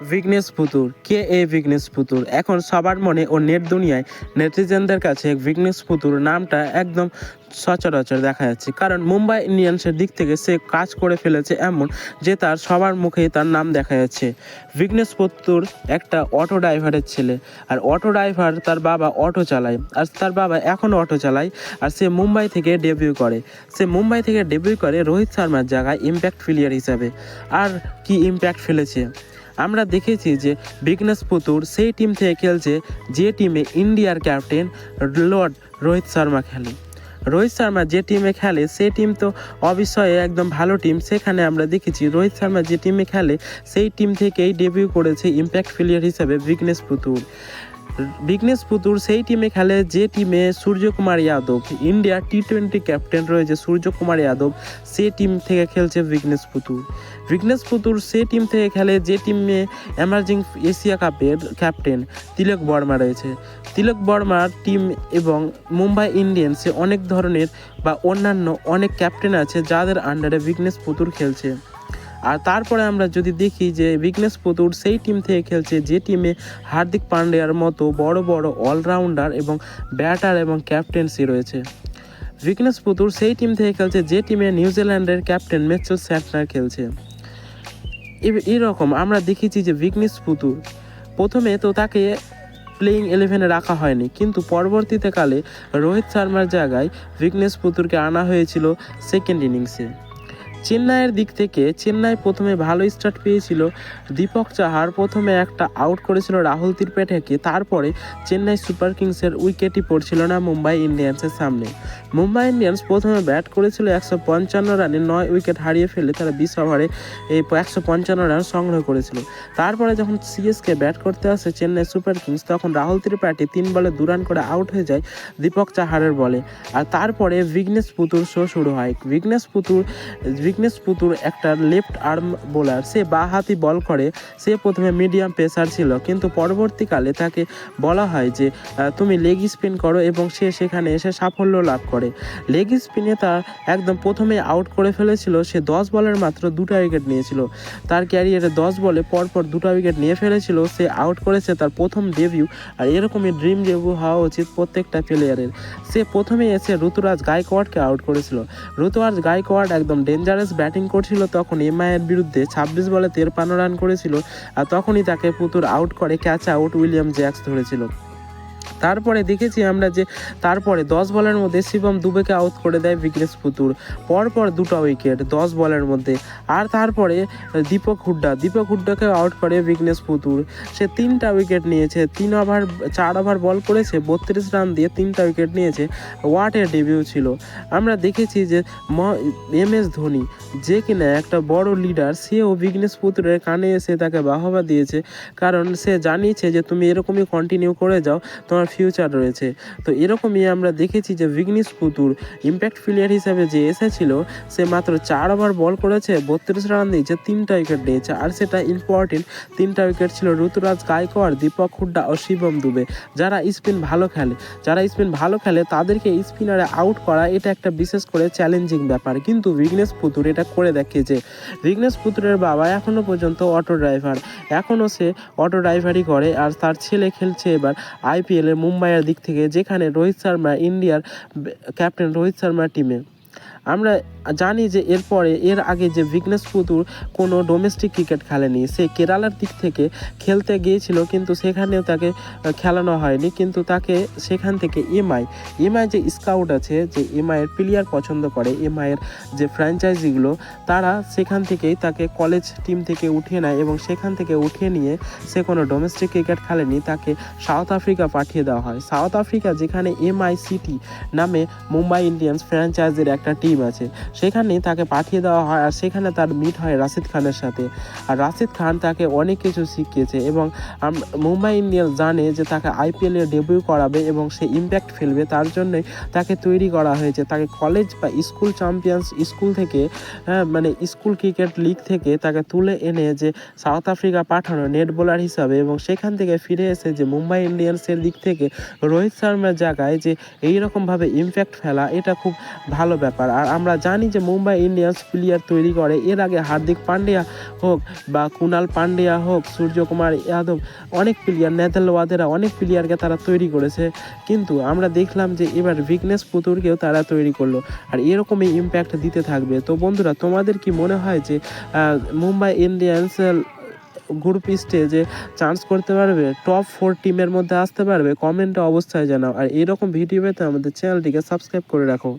বিঘ্নেশ পুতুর কে এই বিঘ্নেশ পুতুর এখন সবার মনে ও নেট দুনিয়ায় নেটিজেনদের কাছে বিঘ্নেশ পুতুর নামটা একদম সচরাচর দেখা যাচ্ছে। কারণ মুম্বাই ইন্ডিয়ান্সের দিক থেকে সে কাজ করে ফেলেছে এমন যে তার সবার মুখেই তার নাম দেখা যাচ্ছে। বিঘ্নেশ পুতুর একটা অটো ড্রাইভারের ছেলে। আর অটো ড্রাইভার তার বাবা অটো চালায়। আর তার বাবা এখনও অটো চালায় আর সে মুম্বাই থেকে ডেবিউ করে। সে মুম্বাই থেকে ডেবিউ করে রোহিত শর্মার জায়গায় ইম্প্যাক্ট ফিলিয়ার হিসাবে। আর কি ইম্প্যাক্ট ফেলেছে? আমরা দেখেছি যে বিঘ্নেশ পুতুর সেই টিম থেকে খেলছে যে টিমে ইন্ডিয়ার ক্যাপ্টেন লর্ড রোহিত শর্মা খেলে। রোহিত শর্মা যে টিমে খেলে সে টিম তো অবশ্যই একদম ভালো টিম সেখানে আমরা দেখেছি রোহিত শর্মা যে টিমে খেলে, সেই টিম থেকেই ডেবিউ করেছে ইম্প্যাক্ট প্লেয়ার হিসাবে বিঘ্নেশ পুতুর। বিঘ্নেশ পুতুর সেই টিমে খেলে যে টিমে Suryakumar Yadav, India T twenty captain রয়েছে সূর্যকুমার যাদব, সে টিম থেকে খেলছে বিঘ্নেশ পুতুর বিঘ্নেশ পুতুর সে টিম থেকে খেলে যে টিমে এমার্জিং এশিয়া কাপের ক্যাপ্টেন তিলক বর্মা রয়েছে। তিলক বর্মার টিম এবং মুম্বাই ইন্ডিয়ান্সে অনেক ধরনের বা অন্যান্য অনেক ক্যাপ্টেন আছে যাদের আন্ডারে বিঘ্নেশ পুতুর খেলছে। আর তারপরে আমরা যদি দেখি যে বিঘ্নেশ পুতুর সেই টিম থেকে খেলছে যে টিমে হার্দিক পান্ডিয়ার মতো বড় বড় অলরাউন্ডার এবং ব্যাটার এবং ক্যাপ্টেন্সি রয়েছে। বিঘ্নেশ পুতুর সেই টিম থেকে খেলছে যে টিমে নিউজিল্যান্ডের ক্যাপ্টেন মেচেল স্যাটনার খেলছে। এরকম আমরা দেখেছি যে বিঘ্নেশ পুতুর প্রথমে তো তাকে প্লেইং ইলেভেনে রাখা হয়নি, কিন্তু পরবর্তীতে কালে রোহিত শর্মার জায়গায় বিঘ্নেশ পুতুরকে আনা হয়েছিল সেকেন্ড ইনিংসে চেন্নাইয়ের দিক থেকে চেন্নাই প্রথমে ভালো স্টার্ট পেয়েছিল। দীপক চাহার প্রথমে একটা আউট করেছিল রাহুল ত্রিপাঠাকে তারপরে চেন্নাই সুপার কিংসের উইকেটই পড়ছিল না মুম্বাই ইন্ডিয়ান্সের সামনে। মুম্বাই ইন্ডিয়ান্স প্রথমে ব্যাট করেছিল একশো পঞ্চান্ন রানে, নয় উইকেট হারিয়ে ফেলে তারা বিশ ওভারে এই একশো পঞ্চান্ন রান সংগ্রহ করেছিল। তারপরে যখন সিএসকে ব্যাট করতে আসে চেন্নাই সুপার কিংস, তখন রাহুল ত্রিপাঠী তিন বলে দু রান করে আউট হয়ে যায় দীপক চাহারের বলে। আর তারপরে বিঘ্নেশ পুতুর শো শুরু হয়। বিঘ্নেশ পুতুর বিঘ্নেশ পুতুর একটা লেফট আর্ম বোলার, সে বা হাতি বল করে, সে প্রথমে মিডিয়াম পেসার ছিল। কিন্তু পরবর্তীকালে তাকে বলা হয় যে তুমি লেগ স্পিন করো এবং সে সেখানে এসে সাফল্য লাভ করে। লেগ স্পিনে তার একদম প্রথমে আউট করে ফেলেছিল, সে দশ বলের মাত্র দুটো উইকেট নিয়েছিল। তার ক্যারিয়ারে দশ বলে পরপর দুটো উইকেট নিয়ে ফেলেছিল, সে আউট করেছে তার প্রথম ডেবিউ, আর এরকমই ড্রিম ডেবিউ হওয়া উচিত প্রত্যেকটা প্লেয়ারের সে প্রথমে এসে ঋতুরাজ গায়কোয়াড়কে আউট করেছিল। ঋতুরাজ গায়কোয়াড় একদম ডেঞ্জারাস ব্যাটিং করছিল, তখন এমআইয়ের বিরুদ্ধে ছাব্বিশ বলে তেরপান্ন রান করেছিল, আর তখনই তাকে পুতুর আউট করে ক্যাচ আউট উইলিয়াম জ্যাক্স ধরেছিল। তারপরে দেখেছি আমরা যে তারপরে দশ বলের মধ্যে শিবম দুবেকে আউট করে দেয় বিঘ্নেশ পুতুর। পরপর দুটো উইকেট দশ বলের মধ্যে। আর তারপরে দীপক হুড্ডা, দীপক হুড্ডাকে আউট করে বিঘ্নেশ পুতুর। সে তিনটা উইকেট নিয়েছে, তিন ওভার চার ওভার বল করেছে, বত্রিশ রান দিয়ে তিনটা উইকেট নিয়েছে। ওয়াটের ডেবিউ ছিল। আমরা দেখেছি যে এম এস ধোনি, যে কিনা একটা বড় লিডার সেও বিঘ্নেশ পুতুরের কানে এসে তাকে বাহবা দিয়েছে। কারণ সে জানিয়েছে যে, তুমি এরকমই কন্টিনিউ করে যাও, তোমার ফিউচার রয়েছে। তো এরকমই আমরা দেখেছি যে বিঘ্নেশ পুতুর ইম্প্যাক্ট প্লেয়ার হিসাবে যে এসেছিল সে মাত্র চার ওভার বল করেছে, বত্রিশ রান দিয়েছে তিনটা উইকেট নিয়েছে। আর সেটা ইম্পর্টেন্ট তিনটা উইকেট ছিল ঋতুরাজ গায়কোয়াড়, দীপক হুড্ডা ও শিবম দুবে। যারা স্পিন ভালো খেলে, যারা স্পিন ভালো খেলে, তাদেরকে স্পিনারে আউট করা এটা একটা বিশেষ করে চ্যালেঞ্জিং ব্যাপার। কিন্তু বিঘ্নেশ পুতুর এটা করে দেখিয়েছে। বিঘ্নেশ পুতুরের বাবা এখনও পর্যন্ত অটো ড্রাইভার এখনও সে অটো ড্রাইভারই করে, আর তার ছেলে খেলছে এবার আইপিএলের মুম্বাইয়ের দিক থেকে যেখানে রোহিত শর্মা ইন্ডিয়ার ক্যাপ্টেন রোহিত শর্মা টিমে আমরা জানি যে এরপরে, এর আগে যে বিঘ্নেশ পুতুর কোনো ডোমেস্টিক ক্রিকেট খেলেনি, সে কেরালার দিক থেকে খেলতে গিয়েছিল, কিন্তু সেখানেও তাকে খেলানো হয়নি। কিন্তু তাকে সেখান থেকে এমআই এমআই যে স্কাউট আছে, যে এমআইয়ের প্লেয়ার পছন্দ করে, এমআইয়ের যে ফ্র্যাঞ্চাইজিগুলো তারা সেখান থেকেই তাকে কলেজ টিম থেকে উঠিয়ে নেয় এবং সেখান থেকে উঠিয়ে নিয়ে সে কোনো ডোমেস্টিক ক্রিকেট খেলেনি। তাকে সাউথ আফ্রিকা পাঠিয়ে দেওয়া হয়। সাউথ আফ্রিকা যেখানে এমআই সিটি নামে মুম্বাই ইন্ডিয়ান্স ফ্র্যাঞ্চাইজির একটা টিম আছে। সেখানে তাকে পাঠিয়ে দেওয়া হয় আর সেখানে তার মিট হয় রাশিদ খানের সাথে। আর রাশিদ খান তাকে অনেক কিছু শিখিয়েছে এবং মুম্বাই ইন্ডিয়ান্স জানে যে তাকে আইপিএলে ডেবিউ করাবে এবং সে ইম্প্যাক্ট ফেলবে। তার জন্যই তাকে তৈরি করা হয়েছে। তাকে কলেজ বা স্কুল চ্যাম্পিয়ন্স স্কুল থেকে হ্যাঁ, মানে স্কুল ক্রিকেট লিগ থেকে তাকে তুলে এনে যে সাউথ আফ্রিকা পাঠানো নেট বোলার হিসাবে এবং সেখান থেকে ফিরে এসে যে মুম্বাই ইন্ডিয়ান্সের দিক থেকে রোহিত শর্মার জায়গায় যে এইরকমভাবে ইম্প্যাক্ট ফেলা এটা খুব ভালো ব্যাপার। আর আমরা জানি যে মুম্বাই ইন্ডিয়ান্স প্লেয়ার তৈরি করে, এর আগে হার্দিক পান্ডিয়া হোক বা কুনাল পান্ডিয়া হোক, সূর্যকুমার যাদব অনেক প্লেয়ার নেদালওয়াদেরা অনেক প্লেয়ারকে তারা তৈরি করেছে। কিন্তু আমরা দেখলাম যে এবার ভিকনেস পুতুরকেও তারা তৈরি করল আর এরকমই ইম্প্যাক্ট দিতে থাকবে। তো বন্ধুরা, তোমাদের কি মনে হয় যে মুম্বাই ইন্ডিয়ান্স গ্রুপ স্টেজে চান্স করতে পারবে? টপ ফোর টিমের মধ্যে আসতে পারবে? কমেন্টে অবস্থায় জানাও। আর এরকম ভিডিও পেতে আমাদের চ্যানেলটিকে সাবস্ক্রাইব করে রাখো।